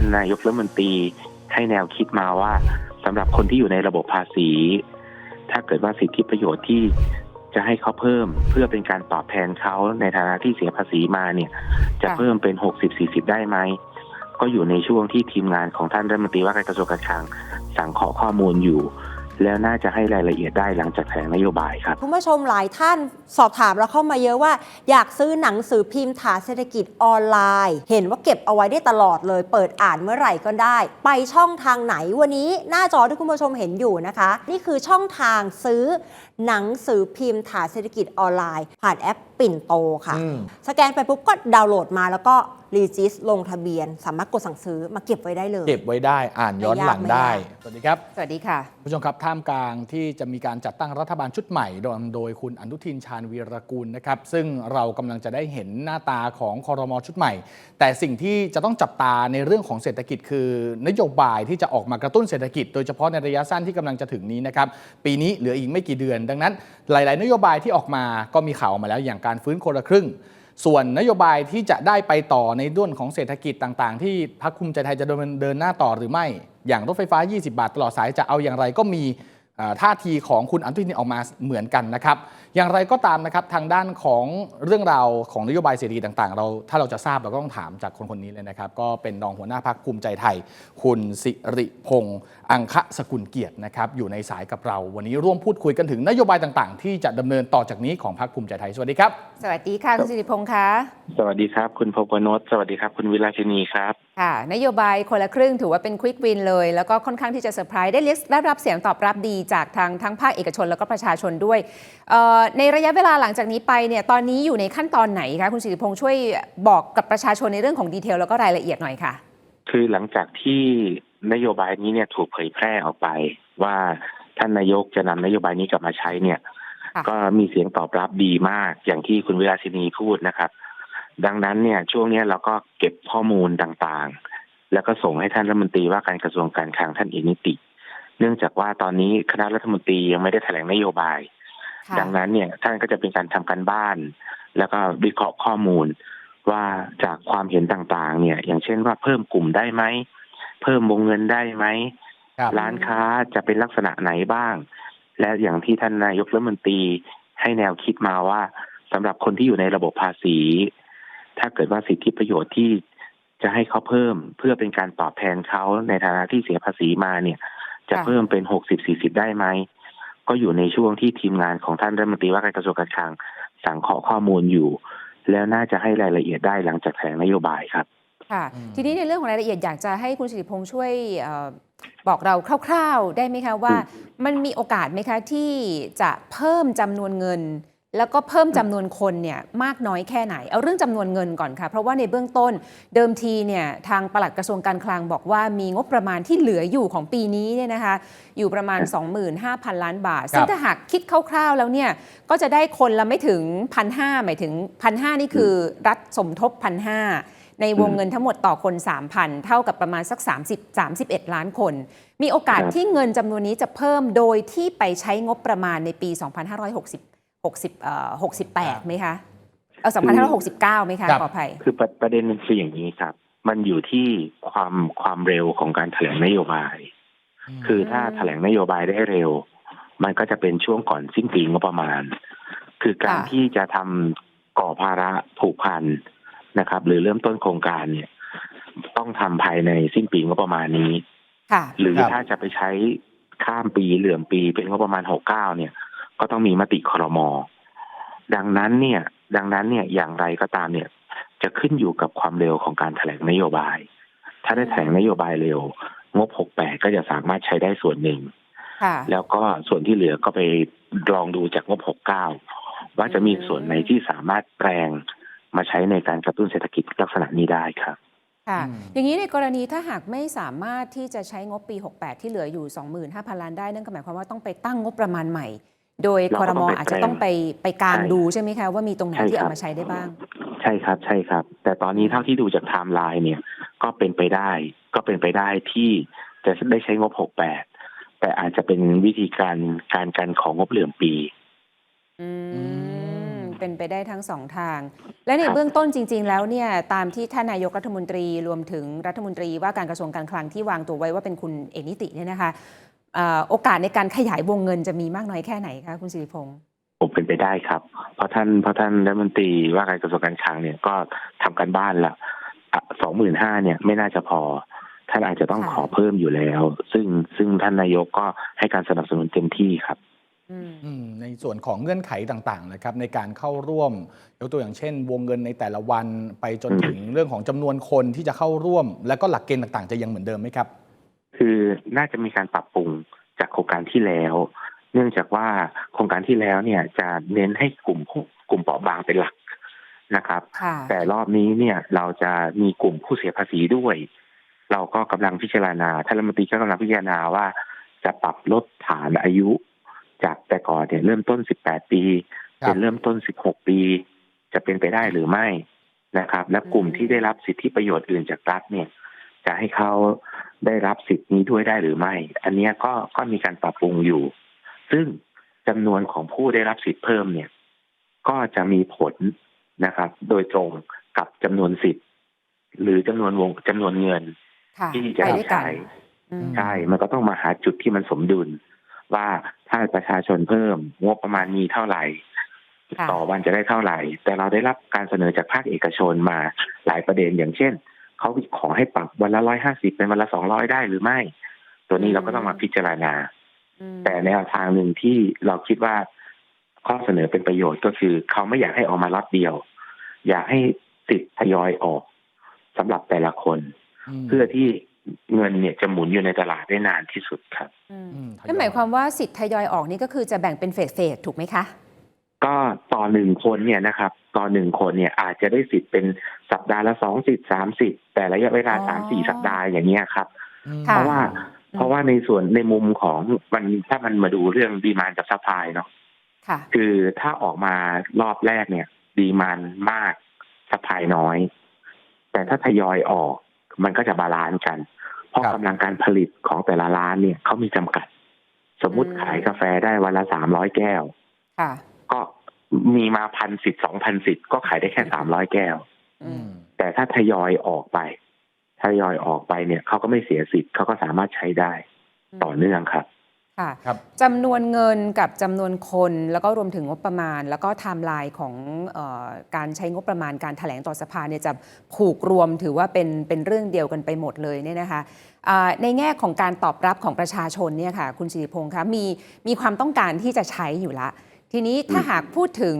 ท่านนายกรัฐมนตรีให้แนวคิดมาว่าสำหรับคนที่อยู่ในระบบภาษี ถ้าเกิดว่าสิทธิประโยชน์ที่จะให้เขาเพิ่มเพื่อเป็นการตอบแทนเขาในฐานะที่เสียภาษีมาเนี่ย จะเพิ่มเป็น60 40ได้ไหม ก็อยู่ในช่วงที่ทีมงานของท่านรัฐมนตรีว่าการกระทรวงการคลังสั่งขอข้อมูลอยู่ แล้วน่าจะให้รายละเอียดได้หลังจากแถลงนโยบายครับ คุณผู้ชมหลายท่านสอบถามเราเข้ามาเยอะว่า อยากซื้อหนังสือพิมพ์ฐานเศรษฐกิจออนไลน์ เห็นว่าเก็บเอาไว้ได้ตลอดเลย เปิดอ่านเมื่อไหร่ก็ได้ ไปช่องทางไหนวันนี้หน้าจอที่คุณผู้ชมเห็นอยู่นะคะ นี่คือช่องทางซื้อ หนังสือพิมพ์ฐานเศรษฐกิจออนไลน์ ผ่านแอปปิ่นโตค่ะอืมสแกนไปปุ๊บก็ดาวน์โหลดมาแล้วก็รีจิสลงทะเบียน สามารถกดสั่งซื้อมาเก็บไว้ได้เลย เก็บไว้ได้อ่านย้อนหลังไม่ยากได้ไม่ยากสวัสดีครับ สวัสดีค่ะ ผู้ชมครับท่ามกลางที่จะมีการจัดตั้งรัฐบาลชุดใหม่โดยโดยคุณอนุทินชาญวีรกูลนะครับ ซึ่งเรากำลังจะได้เห็นหน้าตาของคอรมอชุดใหม่ แต่สิ่งที่จะต้องจับตาในเรื่องของเศรษฐกิจคือนโยบายที่จะออกมากระตุ้นเศรษฐกิจ โดยเฉพาะในระยะสั้นที่กำลังจะถึงนี้นะครับปีนี้เหลืออีกไม่กี่เดือนดังนั้นหลาย ๆ นโยบายที่ออกมาก็มีข่าวออกมาแล้วอย่างการฟื้นคนละครึ่ง ส่วนนโยบายที่จะได้ไปต่อในด้วนของเศรษฐกิจต่าง ๆ ที่พรรคภูมิใจไทยจะเดินหน้าต่อหรือไม่ อย่างรถไฟฟ้า 20 บาทตลอดสายจะเอาอย่างไรก็มี ท่าทีของคุณอนุทินออกมาเหมือนกันนะครับ อย่างไรก็ตามนะครับทางด้านของเรื่องราวของนโยบายเศรษฐกิจต่างๆ เราถ้าเราจะทราบเราก็ต้องถามจากคนคนนี้เลยนะครับ ก็เป็นรองหัวหน้าพรรคภูมิใจไทย คุณสิริพงษ์อังคะสกุลเกียรตินะครับอยู่ในสายกับเรา วันนี้ร่วมพูดคุยกันถึงนโยบายต่างๆ ที่จะดำเนินต่อจากนี้ของพรรคภูมิใจไทยสวัสดีครับ สวัสดีค่ะคุณสิริพงษ์คะสวัสดีครับ คุณพกนศสวัสดีครับ คุณวิลาชินีครับ ค่ะ นโยบายคนละครึ่งถือว่าเป็นควิกวินเลย แล้วก็ค่อนข้างที่จะเซอร์ไพรส์ได้เรียกได้รับเสียงตอบรับดีจากทางทั้งภาคเอกชนแล้วก็ประชาชนด้วยเอ่อในระยะเวลาหลังจากนี้ไปเนี่ยตอนนี้อยู่ในขั้นตอนไหนคะคุณสิริพงษ์ช่วยบอกกับประชาชนในเรื่องของดีเทลแล้วก็รายละเอียดหน่อยค่ะ คือหลังจากที่นโยบายนี้เนี่ยถูกเผยแพร่ออกไป ว่าท่านนายกจะนำนโยบายนี้กลับมาใช้เนี่ยค่ะก็มีเสียงตอบรับดีมากอย่างที่คุณวิลาสินีพูดนะครับ ดังนั้นเนี่ยช่วงเนี้ยเราก็เก็บข้อมูลต่างๆ แล้วก็ส่งให้ท่านรัฐมนตรีว่าการกระทรวงการคลังท่านเอกนิติ เนื่องจากว่าตอนนี้คณะรัฐมนตรียังไม่ได้แถลงนโยบายค่ะดังนั้นเนี่ยท่านก็จะเป็นการทำการบ้าน แล้วก็วิเคราะห์ข้อมูลว่าจากความเห็นต่างๆ เนี่ย อย่างเช่นว่าเพิ่มกลุ่มได้ไหมเพิ่มวงเงินได้ไหมครับร้านค้าจะเป็นลักษณะไหนบ้าง และอย่างที่ท่านนายกรัฐมนตรีให้แนวคิดมาว่าสำหรับคนที่อยู่ในระบบภาษี ถ้าเกิดว่าสิทธิประโยชน์ที่จะให้เขาเพิ่มเพื่อเป็นการตอบแทนเขาในฐานะที่เสียภาษีมาเนี่ย จะค่ะเพิ่มเป็น60 40ได้ไหม ก็อยู่ในช่วงที่ทีมงานของท่านรัฐมนตรีว่าการกระทรวงการคลังสั่งขอข้อมูลอยู่ แล้วน่าจะให้รายละเอียดได้หลังจากแถลงนโยบายครับค่ะอืมทีนี้ในเรื่องของรายละเอียดอยากจะให้คุณสิริพงษ์ช่วยเออบอกเราคร่าว ๆ ได้ไหมคะว่า มันมีโอกาสไหมคะที่จะเพิ่มจำนวนเงิน แล้วก็เพิ่มจำนวนคนเนี่ยมากน้อยแค่ไหน เอาเรื่องจำนวนเงินก่อนค่ะ เพราะว่าในเบื้องต้นเดิมทีเนี่ยทางปลัดกระทรวงการคลังบอกว่ามีงบประมาณที่เหลืออยู่ของปีนี้เนี่ยนะคะอยู่ประมาณ 25,000 ล้านบาท ซึ่งถ้าหากคิดคร่าวๆแล้วเนี่ยก็จะได้คนละไม่ถึงพันห้าหมายถึงพันห้านี่คือรัฐสมทบพันห้าในวงเงินทั้งหมดต่อคน 3,000 เท่ากับประมาณสัก 30 31 ล้านคน มีโอกาสครับที่เงินจำนวนนี้จะเพิ่มโดยที่ไปใช้งบประมาณในปี 2560 60เอ่อ68ไหมคะเออ2569ไหมคะครับขออภัยคือประประเด็นมันคืออย่างนี้ครับ มันอยู่ที่ความความเร็วของการแถลงนโยบาย คือถ้าแถลงนโยบายได้เร็ว มันก็จะเป็นช่วงก่อนสิ้นปีงบประมาณ คือการค่ะที่จะทำก่อภาระผูกพันนะครับ หรือเริ่มต้นโครงการเนี่ย ต้องทำภายในสิ้นปีงบประมาณนี้ค่ะหรือครับถ้าจะไปใช้ข้ามปีเหลื่อมปีเป็นงบประมาณหกเก้าเนี่ย ก็ต้องมีมติครมดังนั้นเนี่ย ดังนั้นเนี่ยอย่างไรก็ตามเนี่ย จะขึ้นอยู่กับความเร็วของการแถลงนโยบาย ถ้าได้แถลงนโยบายเร็ว งบหกแปดก็จะสามารถใช้ได้ส่วนหนึ่งค่ะแล้วก็ส่วนที่เหลือก็ไปลองดูจากงบหกเก้าว่าจะมีส่วนไหนที่สามารถแปลงมาใช้ในการกระตุ้นเศรษฐกิจลักษณะนี้ได้ครับค่ะอืมอย่างนี้ในกรณีถ้าหากไม่สามารถที่จะใช้งบปี 68 ที่เหลืออยู่ 25,000 ล้านได้นั่นก็หมายความว่าต้องไปตั้งงบประมาณใหม่ โดยเราคก็อรต้มองไปอาจจะต้องไปไปกางใช่ดูใช่ไหมคะว่ามีตรงไหนใช่ที่ครัเอาบมาใช้ได้บ้าง ใช่ครับใช่ครับ แต่ตอนนี้เท่าที่ดูจากไทม์ไลน์เนี่ยก็เป็นไปได้ ก็เป็นไปได้ที่จะได้ใช้งบ68แต่อาจจะเป็นวิธีการการการของงบเหลื่อมปีอืมเป็นไปได้ทั้งสองทาง และในครับเบื้องต้นจริง ๆ แล้วเนี่ยตามที่ท่านนายกรัฐมนตรีรวมถึงรัฐมนตรีว่าการกระทรวงการคลังที่วางตัวไว้ว่าเป็นคุณเอกนิติเนี่ยนะคะเอ่อ โอกาสในการขยายวงเงินจะมีมากน้อยแค่ไหนคะคุณสิริพงษ์ผมเป็นไปได้ครับ เพราะท่านเพราะท่านรัฐมนตรีว่าการกระทรวงการคลังเนี่ยก็ทำการบ้านละสองหมื่นห้าเนี่ยไม่น่าจะพอ ท่านอาจจะต้องค่ะขอเพิ่มอยู่แล้ว ซึ่งซึ่งท่านนายกก็ให้การสนับสนุนเต็มที่ครับอืมอืมในส่วนของเงื่อนไขต่างๆนะครับในการเข้าร่วมยกตัวอย่างเช่น วงเงินในแต่ละวันไปจนอืมถึงเรื่องของจำนวนคนที่จะเข้าร่วม แล้วก็หลักเกณฑ์ต่างๆ จะยังเหมือนเดิมไหมครับ คือน่าจะมีการปรับปรุงจากโครงการที่แล้ว เนื่องจากว่าโครงการที่แล้วเนี่ยจะเน้นให้กลุ่มผู้กลุ่มเปราะบางเป็นหลักนะครับค่ะแต่รอบนี้เนี่ยเราจะมีกลุ่มผู้เสียภาษีด้วย เราก็กำลังพิจารณาท่านรัฐมนตรีก็กำลังพิจารณาว่า จะปรับลดฐานอายุ จากแต่ก่อนเนี่ยเริ่มต้น 18 ปีครับเป็นเริ่มต้น 16 ปี จะเป็นไปได้หรือไม่นะครับ และกลุ่มที่ได้รับสิทธิประโยชน์อื่นจากรัฐเนี่ย จะให้เขาได้รับสิทธินี้ด้วยได้หรือไม่ อันเนี้ยก็ก็มีการปรับปรุงอยู่ ซึ่งจำนวนของผู้ได้รับสิทธิเพิ่มเนี่ย ก็จะมีผลนะครับ โดยตรงกับจำนวนสิทธิ์ หรือจำนวนวงจำนวนเงินค่ะที่จะไปรับด้วยกันใช้อืมใช่มันก็ต้องมาหาจุดที่มันสมดุล ว่าถ้าประชาชนเพิ่มงบประมาณมีเท่าไหร่ค่ะต่อวันจะได้เท่าไหร่ แต่เราได้รับการเสนอจากภาคเอกชนมาหลายประเด็นอย่างเช่น เขาขอให้ปรับวันละร้อยห้าสิบเป็นวันละสองร้อยได้หรือไม่ ตัวนี้เราก็ต้องมาพิจารณาอืมแต่แนวทางหนึ่งที่เราคิดว่าข้อเสนอเป็นประโยชน์ก็คือ เขาไม่อยากให้ออกมาล็อตเดียว อยากให้ติดทยอยออกสำหรับแต่ละคนมเพื่อที่เงินเนี่ยจะหมุนอยู่ในตลาดได้นานที่สุดครับอืมอืมทยอยนั่นหมายความว่าสิทธิ์ทยอยออกนี่ก็คือจะแบ่งเป็นเฟสเฟสถูกไหมคะ ก็ต่อหนึ่งคนเนี่ยนะครับ ต่อหนึ่งคนเนี่ยอาจจะได้สิทธิ์เป็นสัปดาห์ละสองสิทธิ์สามสิทธิ์แต่ระยะเวลาอ๋อสามสี่สัปดาห์อย่างเงี้ยครับอืมค่ะเพราะว่าเพราะว่าในส่วนในมุมของมันถ้ามันมาดูเรื่องดีมานกับซัพพลายเนาะค่ะคือถ้าออกมารอบแรกเนี่ย ดีมานมากซัพพลายน้อย แต่ถ้าทยอยออกมันก็จะบาลานซ์กัน เพราะครับกำลังการผลิตของแต่ละร้านเนี่ยเขามีจำกัด สมมุติอืมขายกาแฟได้วันละสามร้อยแก้วค่ะก็ มีมาพันสิทธิ์สองพันสิทธิ์ก็ขายได้แค่สามร้อยแก้วอืมแต่ถ้าทยอยออกไปทยอยออกไปเนี่ยเขาก็ไม่เสียสิทธิ์เขาก็สามารถใช้ได้ต่อเนื่องครับค่ะครับจำนวนเงินกับจำนวนคนแล้วก็รวมถึงงบประมาณ แล้วก็ไทม์ไลน์ของเออการใช้งบประมาณการแถลงต่อสภาเนี่ยจะผูกรวมถือว่าเป็นเป็นเรื่องเดียวกันไปหมดเลยเนี่ยนะคะอ่าในแง่ของการตอบรับของประชาชนเนี่ยค่ะคุณสิริพงษ์คะมีมีความต้องการที่จะใช้อยู่ละ ทีนี้ถ้าหากพูดถึง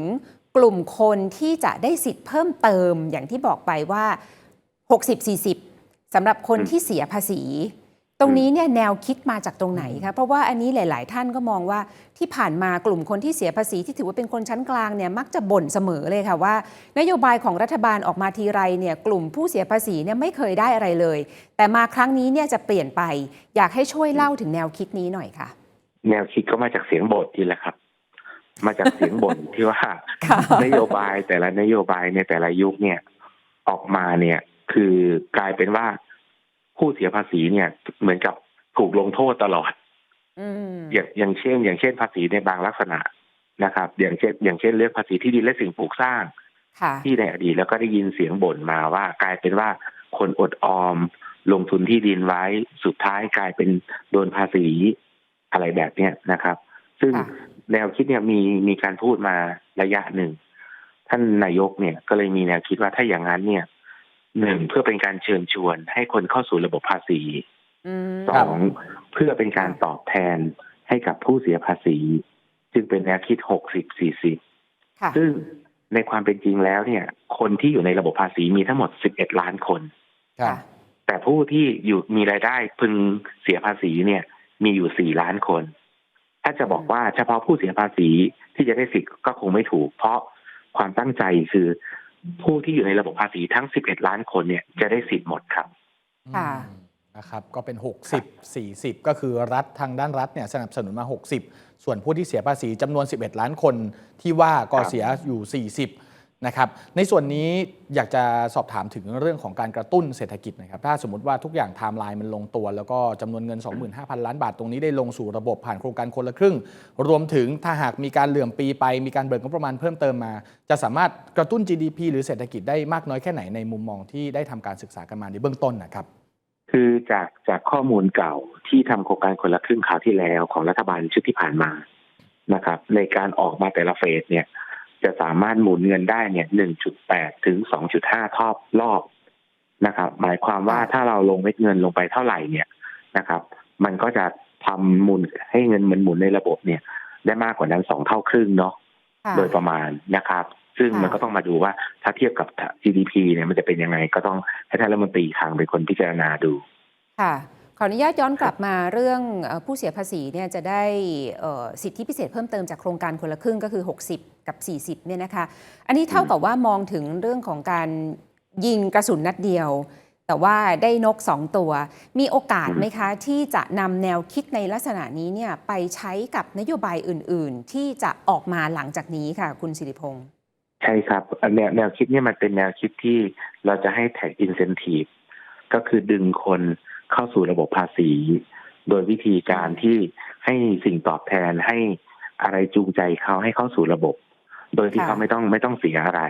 กลุ่มคนที่จะได้สิทธิ์เพิ่มเติมอย่างที่บอกไปว่า 60-40สำหรับคนอืมที่เสียภาษี ตรงนี้เนี่ยแนวคิดมาจากตรงไหนคะเพราะว่าอันนี้หลาย ๆ ท่านก็มองว่าที่ผ่านมากลุ่มคนที่เสียภาษีที่ถือว่าเป็นคนชั้นกลางเนี่ยมักจะบ่นเสมอเลยค่ะว่า นโยบายของรัฐบาลออกมาทีไรเนี่ยกลุ่มผู้เสียภาษีเนี่ยไม่เคยได้อะไรเลย แต่มาครั้งนี้เนี่ยจะเปลี่ยนไป อยากให้ช่วยเล่าถึงแนวคิดนี้หน่อยค่ะ แนวคิดก็มาจากเสียงบ่นนี่แหละครับ มาจากเสียงบ่นที่ว่าค่ะนโยบายแต่ละนโยบายในแต่ละยุคเนี่ย ออกมาเนี่ย คือกลายเป็นว่าผู้เสียภาษีเนี่ย เหมือนกับถูกลงโทษตลอดอืมอย่างอย่างเช่น อย่างเช่นภาษีในบางลักษณะนะครับ อย่างเช่น อย่างเช่นเรื่องภาษีที่ดินและสิ่งปลูกสร้างค่ะที่ในอดีตแล้วก็ได้ยินเสียงบ่นมาว่ากลายเป็นว่าคนอดออมลงทุนที่ดินไว้สุดท้ายกลายเป็นโดนภาษีอะไรแบบเนี้ยนะครับ ซึ่งค่ะ แนวคิดเนี่ยมีมีการพูดมาระยะหนึ่ง ท่านนายกเนี่ยก็เลยมีแนวคิดว่าถ้าอย่างนั้นเนี่ยหนึ่งเพื่อเป็นการเชิญชวน ให้คนเข้าสู่ระบบภาษีอืมสองเพื่อเป็นการตอบแทนให้กับผู้เสียภาษี จึงเป็นแนวคิดหกสิบสี่สิบค่ะซึ่งในความเป็นจริงแล้วเนี่ย คนที่อยู่ในระบบภาษีมีทั้งหมด11ล้านคนครับแต่ผู้ที่อยู่มีรายได้พึงเสียภาษีเนี่ย มีอยู่4ล้านคน ถ้าจะบอกว่าเฉพาะผู้เสียภาษีที่จะได้สิทธิ์ก็คงไม่ถูก เพราะความตั้งใจคือ ผู้ที่อยู่ในระบบภาษีทั้ง 11 ล้านคนเนี่ยจะได้สิทธิ์หมดครับค่ะอืมนะครับก็เป็น 60 40 ก็คือรัฐทางด้านรัฐเนี่ยสนับสนุนมา 60 ส่วนผู้ที่เสียภาษีจำนวน 11 ล้านคนที่ว่าก็ครับเสียอยู่ 40 นะครับในส่วนนี้อยากจะสอบถามถึงเรื่องของการกระตุ้นเศรษฐกิจนะครับถ้าสมมติว่าทุกอย่างไทม์ไลน์มันลงตัว แล้วก็จำนวนเงิน 25,000 ล้านบาทตรงนี้ได้ลงสู่ระบบผ่านโครงการคนละครึ่ง รวมถึงถ้าหากมีการเหลื่อมปีไป มีการเบิกงบประมาณเพิ่มเติมมา จะสามารถกระตุ้น GDP หรือเศรษฐกิจได้มากน้อยแค่ไหนในมุมมองที่ได้ทำการศึกษากันมาในเบื้องต้นนะครับคือจากจากข้อมูลเก่าที่ทำโครงการคนละครึ่งคราวที่แล้วของรัฐบาลชุดที่ผ่านมานะครับในการออกมาแต่ละเฟสเนี่ย จะสามารถหมุนเงินได้เนี่ย 1.8 ถึง 2.5ทอบรอบนะครับ หมายความว่าถ้าเราลงเม็ดเงินลงไปเท่าไหร่เนี่ยนะครับ มันก็จะทำหมุนให้เงินมันหมุนในระบบเนี่ย ได้มากกว่านั้นสองเท่าครึ่งเนาะค่ะโดยประมาณนะครับ ซึ่งค่ะมันก็ต้องมาดูว่าถ้าเทียบกับ GDP เนี่ยมันจะเป็นยังไงก็ต้องให้ท่านรัฐมนตรีคลังเป็นคนพิจารณาดู ค่ะ ขออนุญาตย้อนกลับมาเรื่องเอ่อผู้เสียภาษีเนี่ยจะได้เอ่อสิทธิพิเศษเพิ่มเติมจากโครงการคนละครึ่งก็คือ 60 กับ 40เนี่ยนะคะ อันนี้เท่ากับว่ามองถึงเรื่องของการยิงกระสุนนัดเดียว แต่ว่าได้นก 2 ตัว มีโอกาสไหมคะ ที่จะนำแนวคิดในลักษณะนี้เนี่ยไปใช้กับนโยบายอื่น ๆ ที่จะออกมาหลังจากนี้ค่ะ คุณสิริพงษ์ ใช่ครับแนวแนวคิดเนี่ยมันเป็นแนวคิดที่เราจะให้แท็กอินเซนティブก็คือดึงคน เข้าสู่ระบบภาษี โดยวิธีการที่ให้สิ่งตอบแทนให้อะไรจูงใจเขาให้เข้าสู่ระบบ โดยที่ค่ะเขาไม่ต้องไม่ต้องเสียอะไร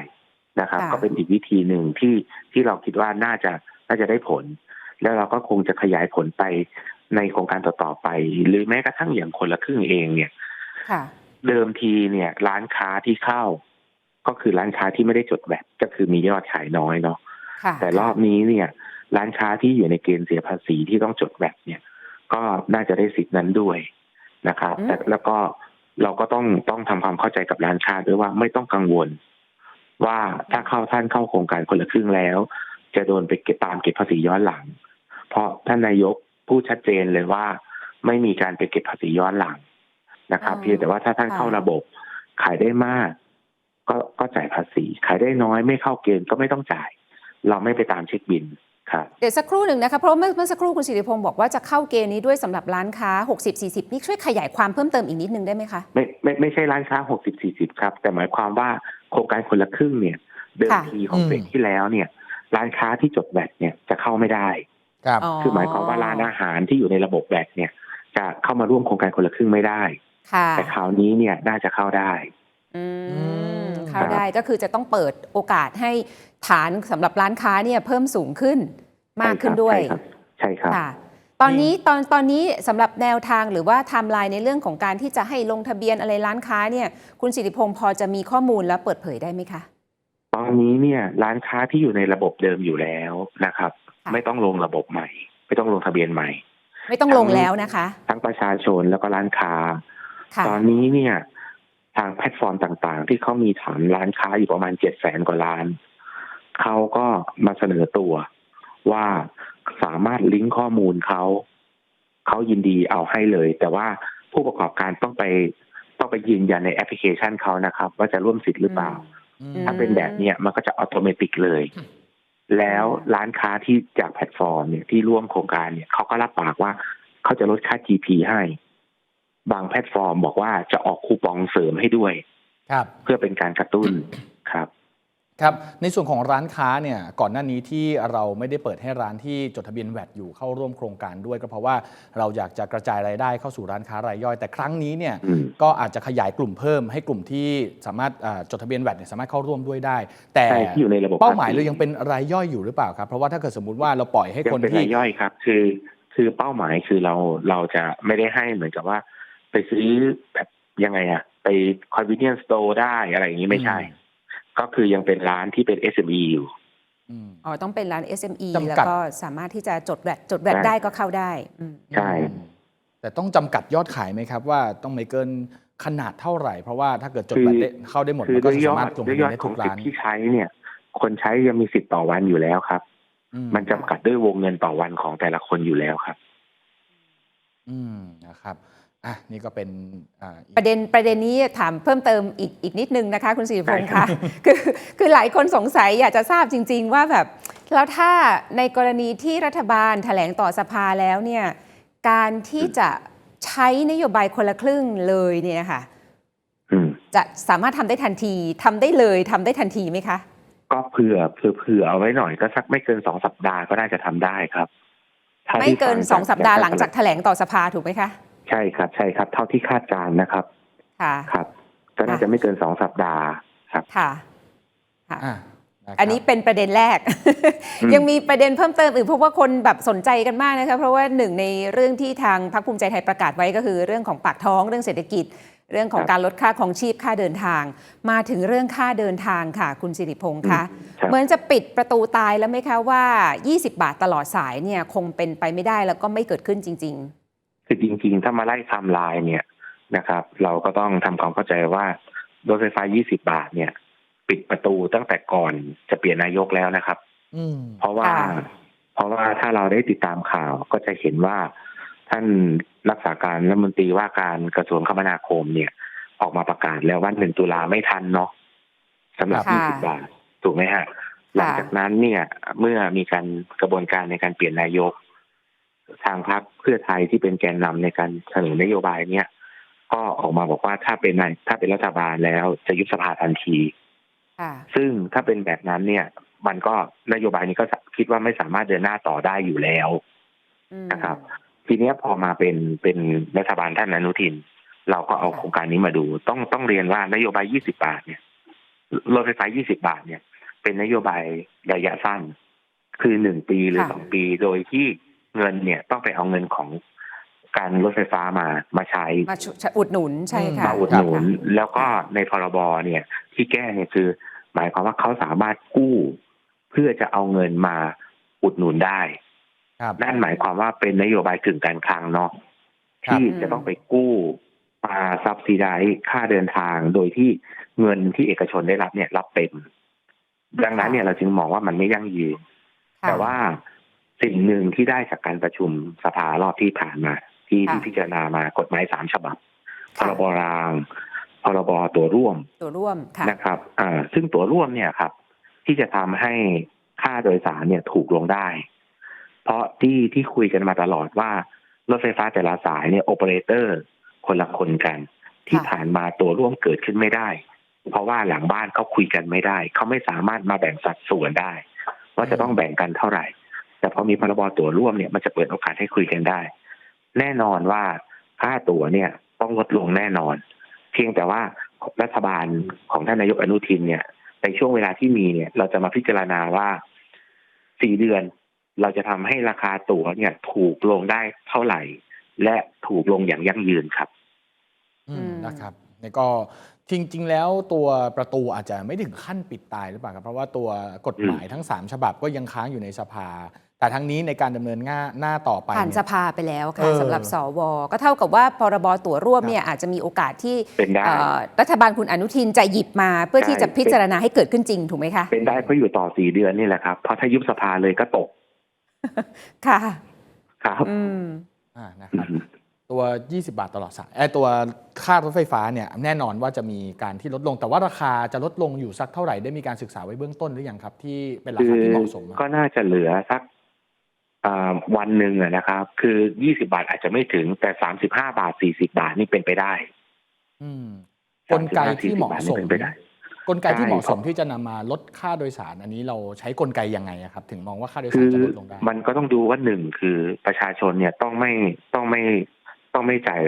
นะครับค่ะก็เป็นอีกวิธีหนึ่งที่ที่เราคิดว่าน่าจะน่าจะได้ผล แล้วเราก็คงจะขยายผลไปในโครงการต่อๆไป หรือแม้กระทั่งอย่างคนละครึ่งเองเนี่ยค่ะเดิมทีเนี่ย ร้านค้าที่เข้า ก็คือร้านค้าที่ไม่ได้จดแบตก็คือมียอดขายน้อยเนาะค่ะแต่รอบนี้เนี่ย ร้านค้าที่อยู่ในเกณฑ์เสียภาษีที่ต้องจดแบตเนี่ย ก็น่าจะได้สิทธินั้นด้วยนะครับอืมแต่แล้วก็เราก็ต้องต้องทำความเข้าใจกับร้านค้าด้วยว่าไม่ต้องกังวล ว่าถ้าเข้าท่านเข้าโครงการคนละครึ่งแล้ว จะโดนไปเก็บตามเก็บภาษีย้อนหลัง เพราะท่านนายกพูดชัดเจนเลยว่า ไม่มีการไปเก็บภาษีย้อนหลังนะครับอ๋อเพียงแต่ว่าถ้าท่านค่ะเข้าระบบ ขายได้มาก ก็ก็จ่ายภาษี ขายได้น้อยไม่เข้าเกณฑ์ก็ไม่ต้องจ่าย เราไม่ไปตามเช็คบินครับ เดี๋ยวสักครู่หนึ่งนะคะเพราะเมื่อเมื่อสักครู่คุณสิริพงศ์บอกว่าจะเข้าเกณฑ์นี้ด้วยสำหรับร้านค้า 60-40 นี่ช่วยขยายความเพิ่มเติมอีกนิดนึงได้ไหมคะไม่ไม่ไม่ใช่ร้านค้าหกสิบสี่สิบครับ แต่หมายความว่าโครงการคนละครึ่งเนี่ย เดิมค่ะทีของอืมเฟสที่แล้วเนี่ย ร้านค้าที่จดแบตเนี่ยจะเข้าไม่ได้ครับคือหมายความว่าร้านอาหารที่อยู่ในระบบแบตเนี่ย จะเข้ามาร่วมโครงการคนละครึ่งไม่ได้ค่ะแต่คราวนี้เนี่ยน่าจะเข้าได้ อือืมม เข้าได้ก็คือจะต้องเปิดโอกาสให้ฐานสำหรับร้านค้าเนี่ยเพิ่มสูงขึ้นมากขึ้นด้วย ใช่ครับใช่ครับค่ะตอนนี้ตอนตอนนี้สำหรับแนวทางหรือว่าไทม์ไลน์ในเรื่องของการที่จะให้ลงทะเบียนอะไรร้านค้าเนี่ย คุณสิริพงศ์พอจะมีข้อมูลและเปิดเผยได้ไหมคะตอนนี้เนี่ยร้านค้าที่อยู่ในระบบเดิมอยู่แล้วนะครับค่ะไม่ต้องลงระบบใหม่ ไม่ต้องลงทะเบียนใหม่ ไม่ต้องลงแล้วนะคะ ทั้งประชาชนแล้วก็ร้านค้าค่ะตอนนี้เนี่ย ทางแพลตฟอร์มต่างๆ ที่เขามีฐานร้านค้าอยู่ประมาณเจ็ดแสนกว่าล้าน เขาก็มาเสนอตัวว่าสามารถลิงก์ข้อมูลเขาเขายินดีเอาให้เลย แต่ว่าผู้ประกอบการต้องไปต้องไปยืนยันในแอปพลิเคชันเขานะครับ ว่าจะร่วมสิทธิ์หรือเปล่าอืมถ้าเป็นแบบเนี้ยมันก็จะอัตโนมัติเลย แล้วร้านค้าที่จากแพลตฟอร์มเนี่ยที่ร่วมโครงการเนี่ยเขาก็รับปากว่าเขาจะลดค่า GP ให้ บางแพลตฟอร์มบอกว่าจะออกคูปองเสริมให้ด้วย ครับ เพื่อเป็นการกระตุ้นครับ ครับ ในส่วนของร้านค้าเนี่ย ก่อนหน้านี้ที่เราไม่ได้เปิดให้ร้านที่จดทะเบียนแวดอยู่เข้าร่วมโครงการด้วย ก็เพราะว่าเราอยากจะกระจายรายได้เข้าสู่ร้านค้ารายย่อย แต่ครั้งนี้เนี่ยอืมก็อาจจะขยายกลุ่มเพิ่มให้กลุ่มที่สามารถอ่าจดทะเบียนแวดเนี่ยสามารถเข้าร่วมด้วยได้ แต่ใช่ที่อยู่ในระบบเป้าหมายภษีเรายังเป็นรายย่อยอยู่หรือเปล่าครับเพราะว่าถ้าเกิดสมมุติว่าเราปล่อยให้ยัคนงเป็นที่รายย่อยครับ คือคือเป้าหมายคือเราเราจะไม่ได้ให้เหมือนกับว่า ไปซื้อแบบยังไงอะไป convenience store ได้อะไรอย่างนี้ไม่ใช่ ก็คือยังเป็นร้านที่เป็น SME อยู่อืมอ๋อต้องเป็นร้าน SME จำกัด แล้วก็สามารถที่จะจดแวดจดแวดใช่ได้ก็เข้าได้อืม ใช่ แต่ต้องจำกัดยอดขายไหมครับว่าต้องไม่เกินขนาดเท่าไหร่ เพราะว่าถ้าเกิดจดคือบัตรได้เข้าได้หมดคือมันก็ด้วยจะยอสามารดถลงด้วทะยเบียยอนดได้ขทุองกสิทร้านธิ์ที่ใช้เนี่ย คนใช้ยังมีสิทธิ์ต่อวันอยู่แล้วครับ อืมันจำกัดด้วยวงเงินต่อวันของแต่ละคนอยู่แล้วครับ อืมนะครับ อะนี่ก็เป็นอ่าอีกประเด็นประเด็นนี้ถามเพิ่มเติมอีกอีกนิดนึงนะคะ คุณสิริพงศ์ได้ครัคะบคือคือหลายคนสงสัยอยากจะทราบจริง ๆ ว่าแบบแล้วถ้าในกรณีที่รัฐบาลแถลงต่อสภาแล้วเนี่ยการที่จะใช้นโยบายคนละครึ่งเลยเนี่ยนะคะอืมจะสามารถทำได้ทันทีทำได้เลยทำได้ทันทีไหมคะ ก็เผื่อเผื่อเผื่อเอาไว้หน่อยก็สักไม่เกินสองสัปดาห์ก็น่าจะทำได้ครับท่าไม่ที่เกินฟัสองสัปดาห์หลังจากแถลงต่อสภาถูกไหมคะ ใช่ครับ ใช่ครับ เท่าที่คาดการณ์นะครับ ค่ะ ครับ ก็น่าจะไม่เกินสองสัปดาห์ครับ ค่ะค่ะอ่าะครับอันนี้เป็นประเด็นแรก อืม ยังมีประเด็นเพิ่มเติมอื่นเพราะว่าคนแบบสนใจกันมากนะคะเพราะว่าหนึ่งในเรื่องที่ทางพรรคภูมิใจไทยประกาศไว้ก็คือเรื่องของปากท้องเรื่องเศรษฐกิจ เรื่องของการลดค่าของชีพค่าเดินทาง มาถึงเรื่องค่าเดินทางค่ะ คุณสิริพงษ์คะครับเหมือนจะปิดประตูตายแล้วไหมคะว่า 20 บาทตลอดสายเนี่ยคงเป็นไปไม่ได้แล้วก็ไม่เกิดขึ้นจริง คือจริงๆ ถ้ามาไล่ไทม์ไลน์เนี่ยนะครับ เราก็ต้องทำความเข้าใจว่ารถไฟฟ้า 20 บาทเนี่ย ปิดประตูตั้งแต่ก่อนจะเปลี่ยนนายกแล้วนะครับอืมเพราะว่าค่ะเพราะว่าถ้าเราได้ติดตามข่าวก็จะเห็นว่าท่านรักษาการรัฐมนตรีว่าการกระทรวงคมนาคมเนี่ย ออกมาประกาศแล้วว่าหนึ่งตุลาไม่ทันเนาะสำหรับค่ะ20 บาท ถูกไหมฮะ หลังจากนั้นเนี่ย เมื่อมีการกระบวนการในการเปลี่ยนนายก ทางพรรคเพื่อไทยที่เป็นแกนนำในการเสนอนโยบายเนี่ยก็ออกมาบอกว่าถ้าเป็นนายถ้าเป็นรัฐบาลแล้วจะยุบสภาทันทีๆค่ะซึ่งถ้าเป็นแบบนั้นเนี่ย มันก็นโยบายนี้ก็คิดว่าไม่สามารถเดินหน้าต่อได้อยู่แล้วอืมนะครับ ทีเนี้ยพอมาเป็นเป็นรัฐบาลท่านอนุทิน เราก็เอาค่ะโครงการนี้มาดู ต้องต้องเรียนว่านโยบาย 20 บาทเนี่ยรถไฟฟ้า 20 บาทเนี่ย เป็นนโยบายระยะสั้น คือหนึ่งปีหรือค่ะสองปีโดยที่ เงินเนี่ยต้องไปเอาเงินของการรถไฟฟ้ามามาใช้มาชุอุดหนุนใช่ค่ะมาอุดหนุนแล้วก็ในพรบเนี่ย ที่แก้เนี่ยคือ หมายความว่าเขาสามารถกู้ เพื่อจะเอาเงินมาอุดหนุนได้ครับนั่นหมายความว่าเป็นนโยบายถึงการคลังเนาะครับที่จะต้องไปกู้มาซับซิไดค่าเดินทางโดยที่เงินที่เอกชนได้รับเนี่ยรับเต็ม ดังนั้นเนี่ยเราจึงมองว่ามันไม่ยั่งยืนค่ะแต่ว่า สิ่งหนึ่งที่ได้จากการประชุมสภารอบที่ผ่านมา ที่ค่ะที่พิจารณามากฎหมายสามฉบับพค่ะรบรางพรบตัวร่วม ตัวร่วมค่ะนะครับอ่าซึ่งตัวร่วมเนี่ยครับ ที่จะทำให้ค่าโดยสารเนี่ยถูกลงได้ เพราะที่ที่คุยกันมาตลอดว่ารถไฟฟ้าแต่ละสายเนี่ยโอเปอเรเตอร์คนละคนกัน ที่ผ่านมาตัวร่วมเกิดขึ้นไม่ได้ เพราะว่าหลังบ้านเขาคุยกันไม่ได้ เขาไม่สามารถมาแบ่งสัดส่วนได้ ว่าจะต้องแบ่งกันเท่าไหร่ แต่พอมีพรบตัวร่วมเนี่ยมันจะเปิดโอกาสให้คุยกันได้ แน่นอนว่าค่าตั๋วเนี่ยต้องลดลงแน่นอน เพียงแต่ว่ารัฐบาลของท่านนายกอนุทินเนี่ย ในช่วงเวลาที่มีเนี่ยเราจะมาพิจารณาว่าสี่เดือนเราจะทำให้ราคาตั๋วเนี่ย ถูกลงได้เท่าไหร่ และถูกลงอย่างยั่งยืนครับ อืมอืมนะครับแล้วก็จริง ๆ แล้วตัวประตูอาจจะไม่ถึงขั้นปิดตายหรือเปล่าครับ เพราะว่าตัวกฎหมายทั้ง 3 ฉบับก็ยังค้างอยู่ในสภา แต่ทั้งนี้ในการดำเนินหน้าหน้าต่อไปผ่านเนี่ยสภาไปแล้วเอค่ะอสำหรับสว ก็เท่ากับว่าพรบตั๋วร่วมเนี่ยอาจจะมีโอกาสที่เป็นได้เอ่อรัฐบาลคุณอนุทินจะหยิบมาเพื่อที่ใช่จะพิจารณาให้เกิดขึ้นจริงถูกไหมคะ เป็นได้เพราะอยู่ต่อสี่เดือนนี่แหละครับเพราะถ้ายุบสภาเลยก็ตก ค่ะครับอืมอ่านะครับตัว 20 บาทตลอดสายไอ้ตัวค่ารถไฟฟ้าเนี่ยแน่นอนว่าจะมีการที่ลดลง แต่ว่าราคาจะลดลงอยู่สักเท่าไหร่ได้มีการศึกษาไว้เบื้องต้นหรือยังครับ ที่เป็นราคืคาอที่เหมาะสมอะก็น่าจะเหลือสักอ่า วันหนึ่งอะนะครับ คือยี่สิบาทอาจจะไม่ถึงแต่สามสิบห้าบาทสี่สิบาทนี่เป็นไปได้ อืมกลไกที่เหมาะสมเป็นไปได้กลไกที่เหมาะสมใช่ที่จะนำมาลดค่าโดยสาร อันนี้เราใช้กลไกยังไงอะครับ ถึงมองว่าค่าโดยคืสารอจะลดลงได้มันก็ต้องดูว่าหนึ่งคือประชาชนเนี่ยต้องไม่ต้องไม่ต้องไม่จ่าย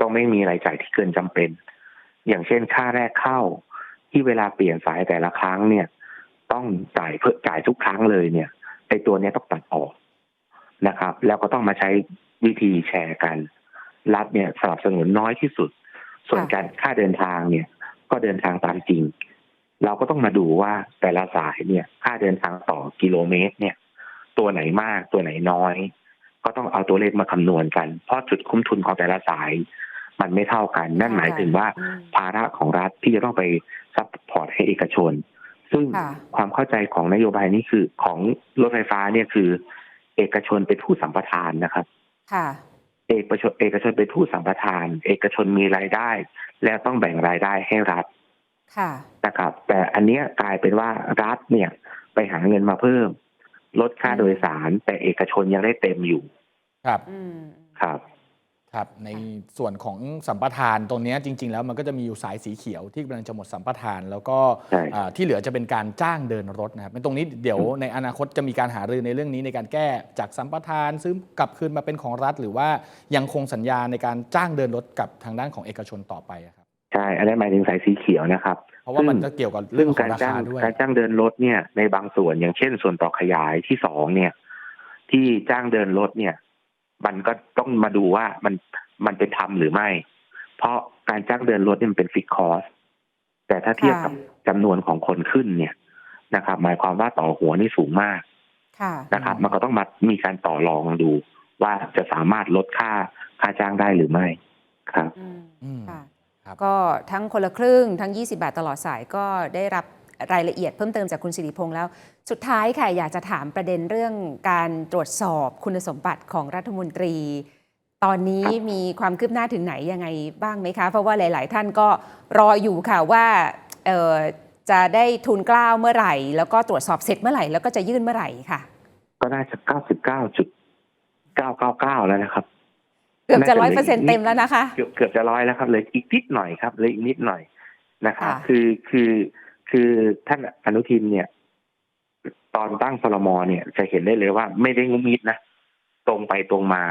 ต้องไม่มีรายจ่ายที่เกินจำเป็น อย่างเช่นค่าแรกเข้า ที่เวลาเปลี่ยนสายแต่ละครั้งเนี่ย ต้องจ่ายเพื่อจ่ายทุกครั้งเลยเนี่ยไอตัวเนี้ยต้องตัดออก นะครับ แล้วก็ต้องมาใช้วิธีแชร์กัน รัฐเนี่ยสนับสนุนน้อยที่สุด ส่วนค่ะการค่าเดินทางเนี่ย ก็เดินทางตามจริง เราก็ต้องมาดูว่าแต่ละสายเนี่ย ค่าเดินทางต่อกิโลเมตร เนี่ย ตัวไหนมากตัวไหนน้อย ก็ต้องเอาตัวเลขมาคำนวณกัน เพราะจุดคุ้มทุนของแต่ละสาย มันไม่เท่ากัน นั่นหมายถึงว่าอืมภาระของรัฐที่จะต้องไปซัพพอร์ตให้เอกชนซึ่งค่ะความเข้าใจของนโยบายนี้คือของรถไฟฟ้าเนี่ยคือ เอกชนเป็นผู้สัมปทานนะครับ ค่ะ เอกชนเอกชนเป็นผู้สัมปทาน เอกชนมีรายได้ แล้วต้องแบ่งรายได้ให้รัฐ ค่ะ นะครับ แต่อันเนี้ยกลายเป็นว่ารัฐเนี่ยไปหาเงินมาเพิ่ม ลดค่าอืมโดยสาร แต่เอกชนยังได้เต็มอยู่ ครับ อืม ครับ ครับในส่วนของสัมปทานตรงเนี้ยจริง ๆ แล้วมันก็จะมีอยู่สายสีเขียวที่กำลังจะหมดสัมปทาน แล้วก็ใช่อ่าที่เหลือจะเป็นการจ้างเดินรถนะครับในตรงนี้เดี๋ยวในอนาคตจะมีการหารือในเรื่องนี้ในการแก้จากสัมปทานซื้อกลับคืนมาเป็นของรัฐ หรือว่ายังคงสัญญาในการจ้างเดินรถกับทางด้านของเอกชนต่อไปอะครับใช่อันนี้หมายถึงสายสีเขียวนะครับเพราะว่ามันจะเกี่ยวกับเรื่ซึ่องงขอกางรราจ้างคาด้วยการจ้างเดินรถเนี่ยในบางส่วนอย่างเช่น ส่วนต่อขยายที่สองเนี่ยที่จ้างเดินรถเนี่ย มันก็ต้องมาดูว่ามันมันเป็นธรรมหรือไม่ เพราะการจ้างเดินรถเนี่ยมันเป็นฟิกคอสแต่ถ้าเทียบกับจำนวนของคนขึ้นเนี่ยนะครับ หมายความว่าต่อหัวนี่สูงมากค่ะนะครับ มันก็ต้องมามีการต่อรองดูว่าจะสามารถลดค่าค่าจ้างได้หรือไม่ครับอืมอืมค่ะครับก็ทั้งคนละครึ่งทั้ง 20 บาทตลอดสายก็ได้รับ รายละเอียดเพิ่มเติมจากคุณสิริพงษ์แล้ว สุดท้ายค่ะอยากจะถามประเด็นเรื่องการตรวจสอบคุณสมบัติของรัฐมนตรี ตอนนี้มีความคืบหน้าถึงไหนยังไงบ้างไหมคะ เพราะว่าหลาย ๆ ท่านก็รออยู่ค่ะว่าเอ่อจะได้ทุนกล้าวเมื่อไหร่ แล้วก็ตรวจสอบเสร็จเมื่อไหร่แล้วก็จะยื่นเมื่อไหร่ค่ะ ก็น่าจะเก้าสิบเก้าจุดเก้าเก้าเก้าแล้วนะครับ เกือบจะน่าจะร้อยเหลืเปอร์เซ็นอต์อีกนิดเต็มแล้วนะคะ เกือบเกือบจะร้อยแล้วครับเลยอีกนิดหน่อยครับเลยอีกนิดหน่อยนะครับค่ะคือคือ คือท่านอนุทินเนี่ย ตอนตั้งพลมเนี่ย จะเห็นได้เลยว่า ไม่ได้งุมงิดนะตรงไปตรงมา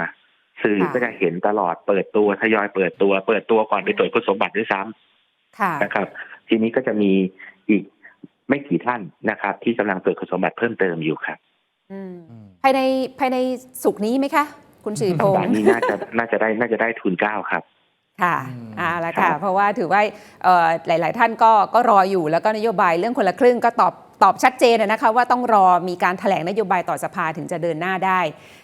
สื่อก็จะเห็นตลอดเปิดตัวทยอยเปิดตัว เปิดตัวก่อนไปตรวจคุณสมบัติด้วยซ้ำค่ะนะครับ ทีนี้ก็จะมีอีกไม่กี่ท่านนะครับ ที่กำลังตรวจคุณสมบัติเพิ่มเติมอยู่ครับอืมอืมภายในภายในสุกร์นี้ไหมคะ คุณสิริพงตอนษ์นี้น่าจะน่าจะได้น่าจะได้ทุนเก้าครับ ค่ะอืมเอาละครัค่ะบเพราะว่าถือว่าเอ่อหลาย ๆ ท่านก็ก็รออยู่แล้วก็นโยบายเรื่องคนละครึ่งก็ตอบตอบชัดเจนนะคะว่าต้องรอมีการแถลงนโยบายต่อสภาถึงจะเดินหน้าได้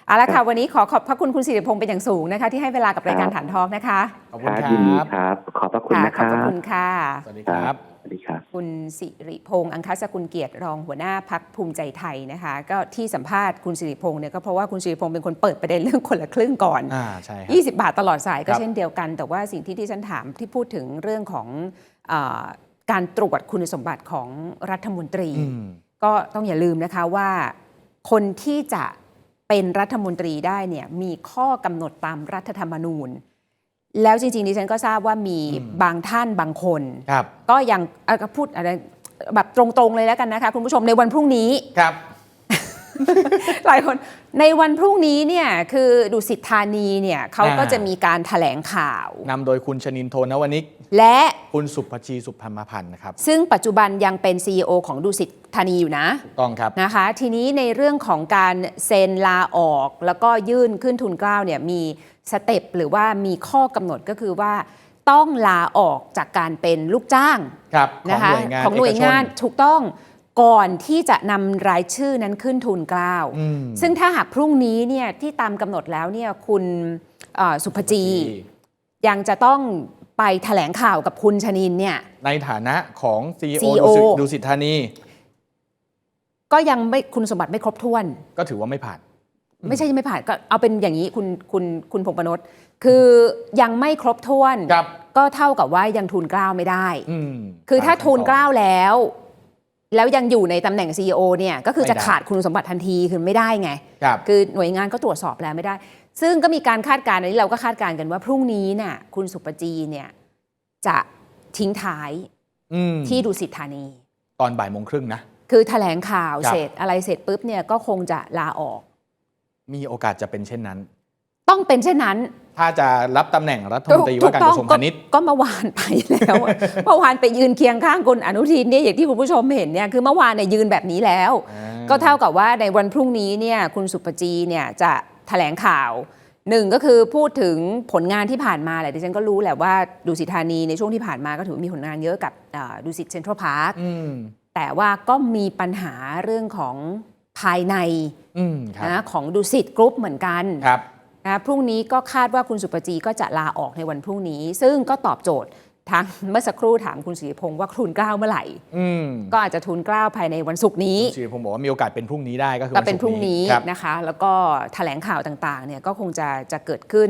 เอาละค่ะ วันนี้ขอขอบพระคุณคุณสิริพงษ์เป็นอย่างสูงนะคะ ที่ให้เวลากับรายการฐานทองนะคะ ขอบคคุณรับคยินดีรับครับขอบพระคุณค่ะนะขคอบรัพระบคุณค่ะสวัสดีครับส วัสดีครับคุณสิริพงษ์อังคสกุลเกียรติรองหัวหน้าพักภูมิใจไทยนะคะ ก็ที่สัมภาษณ์คุณสิริพงษ์เนี่ยก็เพราะว่าคุณสิริพงษ์เป็นคนเปิดประเด็นเรื่องคนละครึ่งก่อนอ่าใช่ครับ 20 บาทตลอดสายก็ครับเช่นเดียวกัน แต่ว่าสิ่งที่ที่ฉันถามที่พูดถึงเรื่องของอาการตรวจคุณสมบัติของรัฐมนตรี อืม ก็ต้องอย่าลืมนะคะว่าคนที่จะเป็นรัฐมนตรีได้เนี่ยมีข้อกำหนดตามรัฐธรรมนูญ แล้วจริงๆดิฉันก็ทราบว่ามีอืมบางท่านบางคนครับก็ยังเอ่อก็พูดอะไรแบบตรงๆเลยแล้วกันนะคะ คุณผู้ชมในวันพรุ่งนี้ครับ หลายคนในวันพรุ่งนี้เนี่ยคือดุสิตธานีเนี่ยเขาก็อ่าจะมีการถแถลงข่าวนำโดยคุณชนินโทนวนิก และคุณสุภชีสุพันมพันธ์นะครับ ซึ่งปัจจุบันยังเป็น CEO ของดุสิตธานีอยู่นะถูกต้องครับนะคะ ทีนี้ในเรื่องของการเซ็นลาออก แล้วก็ยื่นขึ้นทุนเกล้าเนี่ยมีสเต็ปหรือว่ามีข้อกำหนดก็คือว่าต้องลาออกจากการเป็นลูกจ้างครับนะคะของหน่วยงานของหน่วยงานเอกชถูกต้อง ก่อนที่จะนำรายชื่อนั้นขึ้นทุนเกล้าอืมซึ่งถ้าหากพรุ่งนี้เนี่ยที่ตามกำหนดแล้วเนี่ยคุณเอ่อสุภจี ยังจะต้องไปแถลงข่าวกับคุณชนินเนี่ย ในฐานะของ CEO, CEO ดูสิดูสิตธานี ก็ยังไม่คุณสมบัติไม่ครบถ้วน ก็ถือว่าไม่ผ่าน ไม่ใช่ยังไม่ผ่านก็เอาเป็นอย่างนี้คุณคุณคุณพงษ์ปนศคือยังไม่ครบถ้วนครับก็เท่ากับว่ายังทุนเกล้าไม่ได้อืมคือถ้าตมขั้ทุนตอเกล้าแล้ว แล้วยังอยู่ในตำแหน่ง CEO เนี่ยก็คือไม่จะได้ ขาดคุณสมบัติทันทีคือไม่ได้ไง ครับ คือหน่วยงานก็ตรวจสอบแล้วไม่ได้ ซึ่งก็มีการคาดการณ์อันนี้เราก็คาดการณ์กันว่าพรุ่งนี้น่ะคุณสุปจีเนี่ยจะทิ้งท้ายอืมที่ดุสิตธานี ตอนบ่ายโมงครึ่งนะ คือแถลงข่าวครับ เสร็จอะไรเสร็จปุ๊บเนี่ยก็คงจะลาออก มีโอกาสจะเป็นเช่นนั้น ต้องเป็นเช่นนั้น ถ้าจะรับตำแหน่งรัฐมนตรีว่าการกระทรวงพาณิชย์ก็เมื่อวานไปแล้วอะเมื่อวานไปยืนเคียงข้างคุณอนุทินเนี่ยอย่างที่คุณผู้ชมเห็นเนี่ยคือเมื่อวานเนี่ยยืนแบบนี้แล้วอ่าก็เท่ากับว่าในวันพรุ่งนี้เนี่ยคุณสุปจีเนี่ยจะแถลงข่าวหนึ่งก็คือพูดถึงผลงานที่ผ่านมาแหละดิฉันก็รู้แหละว่าดุสิตธานีในช่วงที่ผ่านมาก็ถือว่ามีผลงานเยอะกับอ่าดุสิตเซ็นทรัลพาร์คอืมแต่ว่าก็มีปัญหาเรื่องของภายในอืมครับนะของดุสิตกรุ๊ปเหมือนกันครับ นะพรุ่งนี้ก็คาดว่าคุณสุปจีก็จะลาออกในวันพรุ่งนี้ ซึ่งก็ตอบโจทย์ทางเมื่อสักครู่ถามคุณศรีพงศ์ว่าทุนเกล้าเมื่อไหร่อืมก็อาจจะทุนเกล้าภายในวันศุกร์นี้คุณชีผมบอกว่ามีโอกาสเป็นพรุ่งนี้ได้ก็คือก็วัเป็นพรุ่งนี้ครับนะคะ แล้วก็แถลงข่าวต่างๆเนี่ยก็คงจะจะเกิดขึ้น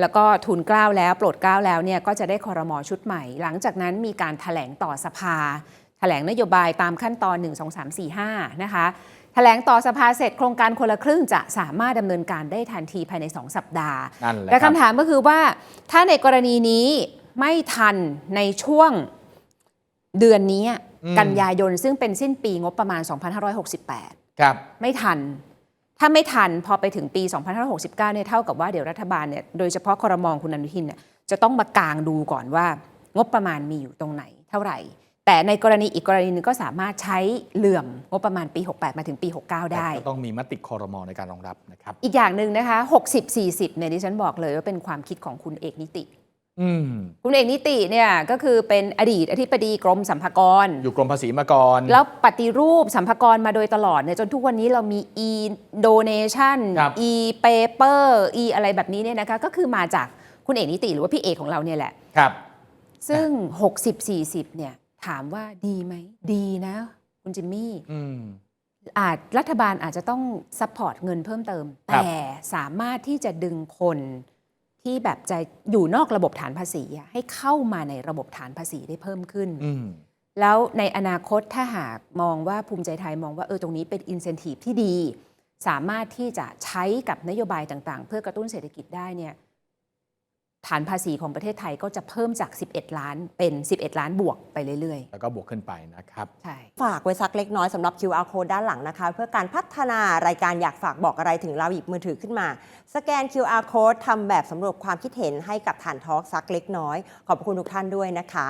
แล้วก็ทุนเกล้าแล้วโปรดเกล้าแล้วเนี่ยก็จะได้คอรมอชุดใหม่ หลังจากนั้นมีการแถลงต่อสภา แถลงนโยบายตามขั้นตอน 1 2 3 4 5นะคะแถถลงต่อสภาเสร็จโครงการคนละครึ่งจะสามารถดำเนินการได้ทันทีภายใน 2 สัปดาห์นั่นแหละแต่ครับคำถามก็คือว่าถ้าในกรณีนี้ไม่ทันในช่วงเดือนนี้อืมกันยายนซึ่งเป็นสิ้นปีงบประมาณ 2568 ครับ ไม่ทัน ถ้าไม่ทันพอไปถึงปี 2569 เนี่ยเท่ากับว่าเดี๋ยวรัฐบาลเนี่ยโดยเฉพาะครมองคุณอนุทินเนี่ยจะต้องมากางดูก่อนว่างบประมาณมีอยู่ตรงไหนเท่าไหร่ แต่ในกรณีอีกกรณีหนึงก็สามารถใช้เหลื่อมงบประมาณปี 68 มาถึงปี 69 ได้ แต่ก็ต้องมีมติคอรมอในการรองรับนะครับ อีกอย่างหนึ่งนะคะ 60-40 เนี่ยดิฉันบอกเลยว่าเป็นความคิดของคุณเอกนิติ อืม คุณเอกนิติเนี่ยก็คือเป็นอดีตอธิบดีกรมสัมภากร อยู่กรมภาษีมาก่อน แล้วปฏิรูปสัมภากรมาโดยตลอดเนี่ยจนทุกวันนี้เรามี e donation ครับ e paper e อะไรแบบนี้เนี่ยนะคะก็คือมาจากคุณเอกนิติหรือว่าพี่เอกของเราเนี่ยแหละ ครับ ซึ่ง 60-40 เนี่ย ถามว่าดีไหม ดีนะ คุณจิมมี่ อืม อาจรัฐบาลอาจจะต้องซัพพอร์ตเงินเพิ่มเติม ครับ แต่สามารถที่จะดึงคนที่แบบจะอยู่นอกระบบฐานภาษีอะให้เข้ามาในระบบฐานภาษีได้เพิ่มขึ้น อืม แล้วในอนาคตถ้าหากมองว่าภูมิใจไทยมองว่าเออตรงนี้เป็นอินเซนティブที่ดี สามารถที่จะใช้กับนโยบายต่างๆ เพื่อกระตุ้นเศรษฐกิจได้เนี่ย ฐานภาษีของประเทศไทยก็จะเพิ่มจาก 11 ล้านเป็น 11 ล้านบวกไปเรื่อย แล้วก็บวกขึ้นไปนะครับ ๆ ใช่ ฝากไว้สักเล็กน้อยสำหรับ QR code ด้านหลังนะคะ เพื่อการพัฒนารายการอยากฝากบอกอะไรถึงเราหยิบมือถือขึ้นมา สแกน QR code ทำแบบสำรวจความคิดเห็นให้กับฐานทอล์กสักเล็กน้อย ขอบคุณทุกท่านด้วยนะคะ